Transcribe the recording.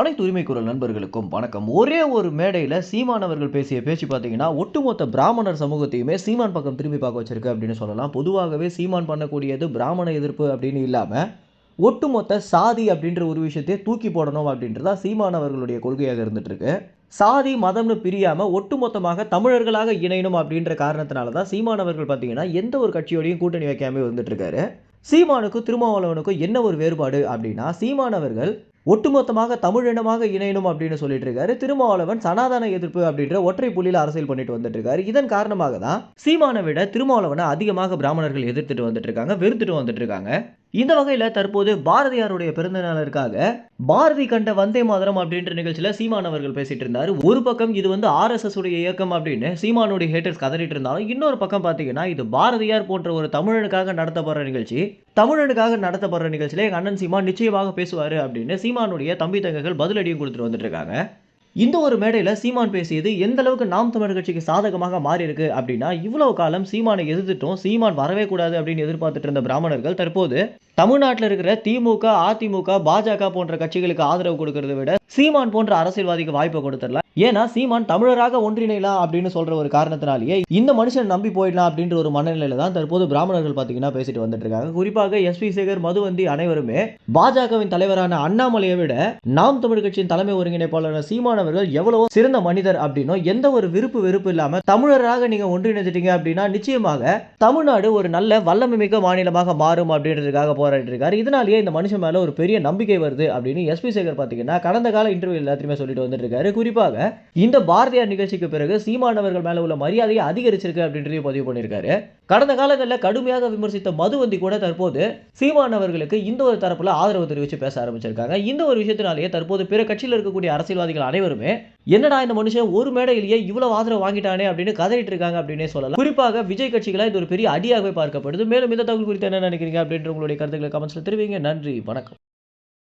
அனைத்து உரிமை குரல் நண்பர்களுக்கும் வணக்கம். ஒரே ஒரு மேடையில் சீமானவர்கள் பேசிய பேச்சு பார்த்தீங்கன்னா ஒட்டுமொத்த பிராமணர் சமூகத்தையுமே சீமான் பக்கம் திரும்பி பார்க்க வச்சிருக்கு அப்படின்னு சொல்லலாம். பொதுவாகவே சீமான் பண்ணக்கூடியது பிராமண எதிர்ப்பு அப்படின்னு இல்லாமல் ஒட்டுமொத்த சாதி அப்படின்ற ஒரு விஷயத்தையே தூக்கி போடணும் அப்படின்றதா சீமானவர்களுடைய கொள்கையாக இருந்துகிட்ருக்கு சாதி மதம்னு பிரியாமல் ஒட்டுமொத்தமாக தமிழர்களாக இணையணும் அப்படின்ற காரணத்தினால தான் சீமானவர்கள் பார்த்தீங்கன்னா எந்த ஒரு கட்சியோடையும் கூட்டணி வைக்காமல் இருந்துட்டுருக்காரு. சீமானுக்கும் திருமாவளவனுக்கும் என்ன ஒரு வேறுபாடு அப்படின்னா சீமானவர்கள் ஒட்டுமொத்தமாக தமிழினமாக இணையணும் அப்படின்னு சொல்லிட்டு இருக்காரு திருமாவளவன் சனாதன எதிர்ப்பு அப்படின்ற ஒற்றை புள்ளியில் அரசியல் பண்ணிட்டு வந்துட்டு இருக்காரு இதன் காரணமாக தான் சீமானை விட திருமாவளவனை அதிகமாக பிராமணர்கள் எதிர்த்துட்டு வந்துட்டு இருக்காங்க வெறுத்துட்டு வந்துட்டு இருக்காங்க இந்த வகையில் தற்போது பாரதியாருடைய பிறந்த நாளிற்காக பாரதி கண்ட வந்தே மாதரம் அப்படின்ற நிகழ்ச்சியில் சீமான் அவர்கள் பேசிட்டு இருந்தார். ஒரு பக்கம் இது வந்து ஆர்எஸ்எஸ் உடைய இயக்கம் அப்படின்னு சீமானுடைய ஹேட்டர்ஸ் கதறிட்டு இருந்தாலும் இன்னொரு பக்கம் பார்த்தீங்கன்னா இது பாரதியார் போன்ற ஒரு தமிழனுக்காக நடத்தப்படுற நிகழ்ச்சி தமிழனுக்காக நடத்தப்படுற நிகழ்ச்சியில் எங்கள் அண்ணன் சீமான் நிச்சயமாக பேசுவார் அப்படின்னு சீமானுடைய தம்பி தங்கைகள் பதிலடியும் கொடுத்துட்டு வந்துட்டு இருக்காங்க இந்த ஒரு மேடையில் சீமான் பேசியது எந்த அளவுக்கு நாம் தமிழர் கட்சிக்கு சாதகமாக மாறி இருக்கு அப்படின்னா இவ்வளவு காலம் சீமானை எதிர்த்துட்டோம் சீமான் வரவே கூடாது அப்படின்னு எதிர்பார்த்துட்டு இருந்த பிராமணர்கள் தற்போது தமிழ்நாட்டில் இருக்கிற திமுக அதிமுக பாஜக போன்ற கட்சிகளுக்கு ஆதரவு கொடுக்கறத விட சீமான் போன்ற அரசியல்வாதிக்கு வாய்ப்பை கொடுத்துடலாம் ஏன்னா சீமான் தமிழராக ஒன்றிணைலாம் அப்படின்னு சொல்ற ஒரு காரணத்தினாலேயே இந்த மனுஷன் நம்பி போயிடலாம் அப்படின்ற ஒரு மனநிலையில தான் தற்போது பிராமணர்கள் பார்த்தீங்கன்னா பேசிட்டு வந்துட்டு இருக்காங்க குறிப்பாக எஸ் பி சேகர் மதுவந்தி அனைவருமே பாஜகவின் தலைவரான அண்ணாமலையை விட நாம் தமிழ் கட்சியின் தலைமை ஒருங்கிணைப்பாளரான சீமான் அவர்கள் எவ்வளவோ சிறந்த மனிதர் அப்படின்னும் எந்த ஒரு விருப்பு வெறுப்பு இல்லாம தமிழராக நீங்க ஒன்றிணைஞ்சிட்டீங்க அப்படின்னா நிச்சயமாக தமிழ்நாடு ஒரு நல்ல வல்லமை மிக்க மாநிலமாக மாறும் அப்படின்றதுக்காக போராடிட்டு இருக்காரு இதனாலேயே இந்த மனுஷன் மேலே ஒரு பெரிய நம்பிக்கை வருது அப்படின்னு எஸ்பி சேகர் பார்த்தீங்கன்னா கடந்த கால இன்டர்வியூ எல்லாத்தையுமே சொல்லிட்டு வந்துட்டு இருக்காரு குறிப்பாக இந்த பாரதியார் நிகழ்ச்சிக்கு பிறகு சீமானவர்கள் மேலே உள்ள மரியாதையை அதிகரிச்சிருக்கு அப்படின்றதையும் பதிவு பண்ணியிருக்காரு. கடந்த காலங்களில் கடுமையாக விமர்சித்த மதுவந்தி கூட தற்போது சீமானவர்களுக்கு இந்த ஒரு தரப்பில் ஆதரவு தெரிவித்து பேச ஆரம்பிச்சிருக்காங்க. இந்த ஒரு விஷயத்தினாலேயே தற்போது பிற கட்சியில் இருக்கக்கூடிய அரசியல்வாதிகள் அனைவருமே என்னடா இந்த மனுஷன் ஒரு மேடையிலேயே இவ்வளவு ஆதரவு வாங்கிட்டானே அப்படின்னு கதறிட்டு இருக்காங்க அப்படின்னே சொல்லலாம். குறிப்பாக விஜய் கட்சிகளா இது ஒரு பெரிய அடியாகவே பார்க்கப்படுது. மேலும் இந்த தகவல் குறித்து என்ன நினைக்கிறீங்க அப்படின்ற உங்களுடைய கருத்துக்களை கமெண்ட்ஸில் தெரிவிங்க. நன்றி. வணக்கம்.